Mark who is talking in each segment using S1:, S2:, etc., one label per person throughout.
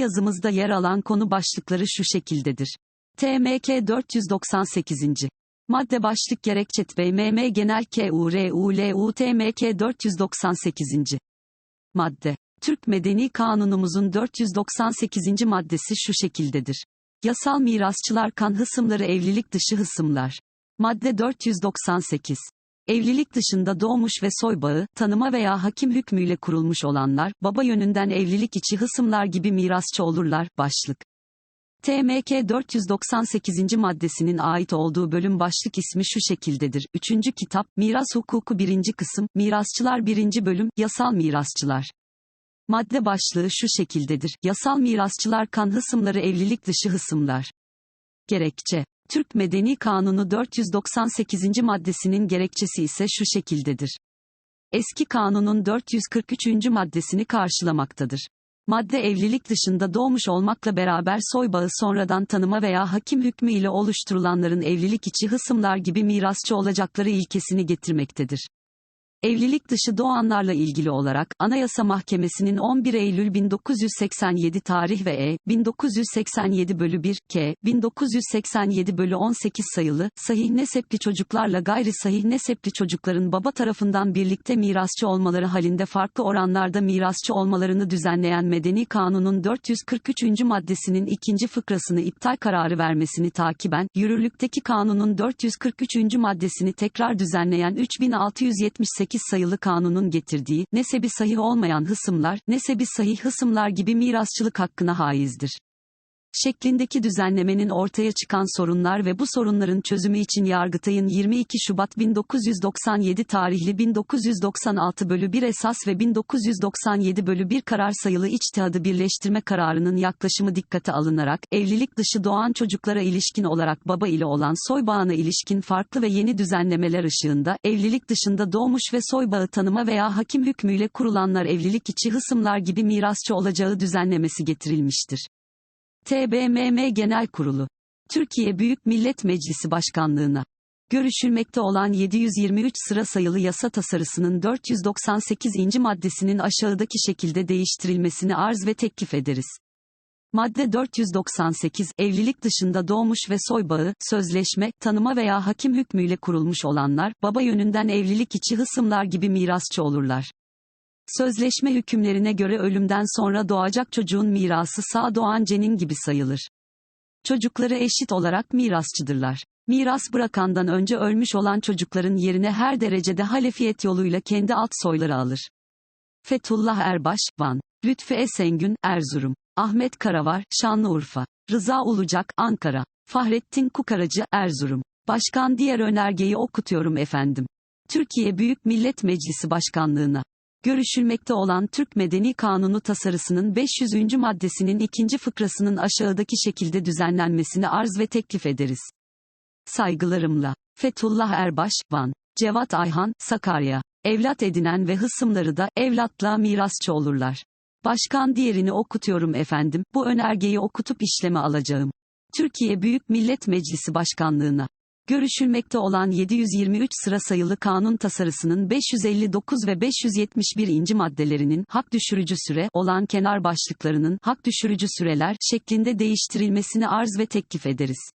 S1: yazımızda yer alan konu başlıkları şu şekildedir. TMK 498. Madde başlık gerekçet BMM Genel KURULU TMK 498. Madde. Türk Medeni Kanunumuzun 498. maddesi şu şekildedir. Yasal mirasçılar kan hısımları evlilik dışı hısımlar. Madde 498. Evlilik dışında doğmuş ve soybağı, tanıma veya hakim hükmüyle kurulmuş olanlar, baba yönünden evlilik içi hısımlar gibi mirasçı olurlar, başlık. TMK 498. maddesinin ait olduğu bölüm başlık ismi şu şekildedir. 3. kitap, Miras Hukuku 1. kısım, Mirasçılar 1. bölüm, Yasal Mirasçılar. Madde başlığı şu şekildedir. Yasal mirasçılar kan hısımları evlilik dışı hısımlar. Gerekçe. Türk Medeni Kanunu 498. maddesinin gerekçesi ise şu şekildedir. Eski kanunun 443. maddesini karşılamaktadır. Madde evlilik dışında doğmuş olmakla beraber soybağı sonradan tanıma veya hakim hükmü ile oluşturulanların evlilik içi hısımlar gibi mirasçı olacakları ilkesini getirmektedir. Evlilik dışı doğanlarla ilgili olarak Anayasa Mahkemesi'nin 11 Eylül 1987 tarih ve E 1987 bölü 1 K 1987 bölü 18 sayılı sahih nesepli çocuklarla gayri sahih nesepli çocukların baba tarafından birlikte mirasçı olmaları halinde farklı oranlarda mirasçı olmalarını düzenleyen Medeni Kanun'un 443. maddesinin ikinci fıkrasını iptal kararı vermesini takiben yürürlükteki kanunun 443. maddesini tekrar düzenleyen 3678 8 sayılı kanunun getirdiği, nesebi sahih olmayan hısımlar, nesebi sahih hısımlar gibi mirasçılık hakkına haizdir şeklindeki düzenlemenin ortaya çıkan sorunlar ve bu sorunların çözümü için Yargıtay'ın 22 Şubat 1997 tarihli 1996 bölü 1 esas ve 1997 bölü 1 karar sayılı içtihadı birleştirme kararının yaklaşımı dikkate alınarak, evlilik dışı doğan çocuklara ilişkin olarak baba ile olan soy bağına ilişkin farklı ve yeni düzenlemeler ışığında, evlilik dışında doğmuş ve soy bağı tanıma veya hakim hükmüyle kurulanlar evlilik içi hısımlar gibi mirasçı olacağı düzenlemesi getirilmiştir. TBMM Genel Kurulu. Türkiye Büyük Millet Meclisi Başkanlığına. Görüşülmekte olan 723 sıra sayılı yasa tasarısının 498. maddesinin aşağıdaki şekilde değiştirilmesini arz ve teklif ederiz. Madde 498, evlilik dışında doğmuş ve soybağı, sözleşme, tanıma veya hakim hükmüyle kurulmuş olanlar, baba yönünden evlilik içi hısımlar gibi mirasçı olurlar. Sözleşme hükümlerine göre ölümden sonra doğacak çocuğun mirası sağ doğan cenin gibi sayılır. Çocukları eşit olarak mirasçıdırlar. Miras bırakandan önce ölmüş olan çocukların yerine her derecede halefiyet yoluyla kendi alt soyları alır. Fethullah Erbaş, Van. Lütfü Esengün, Erzurum. Ahmet Karavar, Şanlıurfa. Rıza Ulucak, Ankara. Fahrettin Kukaracı, Erzurum. Başkan diğer önergeyi okutuyorum efendim. Türkiye Büyük Millet Meclisi Başkanlığına görüşülmekte olan Türk Medeni Kanunu tasarısının 500. maddesinin ikinci fıkrasının aşağıdaki şekilde düzenlenmesini arz ve teklif ederiz. Saygılarımla. Fethullah Erbaş, Van. Cevat Ayhan, Sakarya. Evlat edinen ve hısımları da evlatlığa mirasçı olurlar. Başkan diğerini okutuyorum efendim, bu önergeyi okutup işleme alacağım. Türkiye Büyük Millet Meclisi Başkanlığına görüşülmekte olan 723 sıra sayılı kanun tasarısının 559 ve 571. maddelerinin hak düşürücü süre olan kenar başlıklarının hak düşürücü süreler şeklinde değiştirilmesini arz ve teklif ederiz.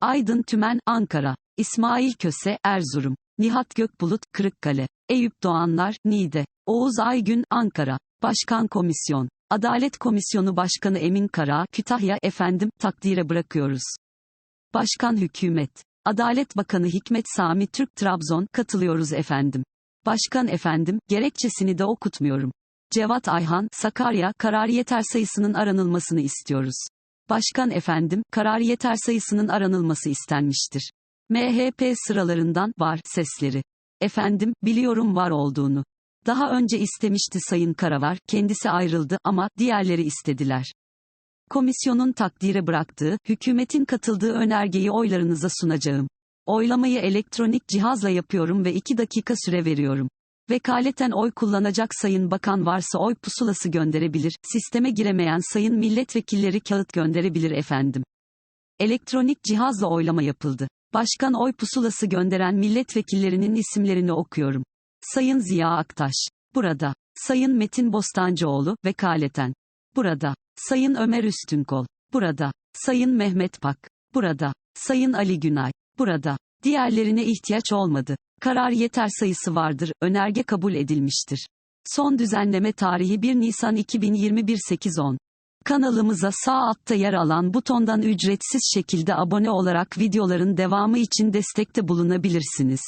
S1: Aydın Tümen, Ankara. İsmail Köse, Erzurum. Nihat Gökbulut, Kırıkkale. Eyüp Doğanlar, Niğde. Oğuz Aygün, Ankara. Başkan Komisyon. Adalet Komisyonu Başkanı Emin Kara, Kütahya, efendim, takdire bırakıyoruz. Başkan Hükümet. Adalet Bakanı Hikmet Sami Türk Trabzon, katılıyoruz efendim. Başkan efendim, gerekçesini de okutmuyorum. Cevat Ayhan, Sakarya, karar yeter sayısının aranılmasını istiyoruz. Başkan efendim, karar yeter sayısının aranılması istenmiştir. MHP sıralarından var sesleri. Efendim, biliyorum var olduğunu. Daha önce istemişti Sayın Karavar, kendisi ayrıldı ama diğerleri istediler. Komisyonun takdire bıraktığı, hükümetin katıldığı önergeyi oylarınıza sunacağım. Oylamayı elektronik cihazla yapıyorum ve 2 dakika süre veriyorum. Vekaleten oy kullanacak sayın bakan varsa oy pusulası gönderebilir, sisteme giremeyen sayın milletvekilleri kağıt gönderebilir efendim. Elektronik cihazla oylama yapıldı. Başkan oy pusulası gönderen milletvekillerinin isimlerini okuyorum. Sayın Ziya Aktaş. Burada. Sayın Metin Bostancıoğlu, vekaleten. Burada. Sayın Ömer Üstünkol. Burada. Sayın Mehmet Pak. Burada. Sayın Ali Günay. Burada. Diğerlerine ihtiyaç olmadı. Karar yeter sayısı vardır. Önerge kabul edilmiştir. Son düzenleme tarihi 1 Nisan 2021 8.10. Kanalımıza sağ altta yer alan butondan ücretsiz şekilde abone olarak videoların devamı için destekte bulunabilirsiniz.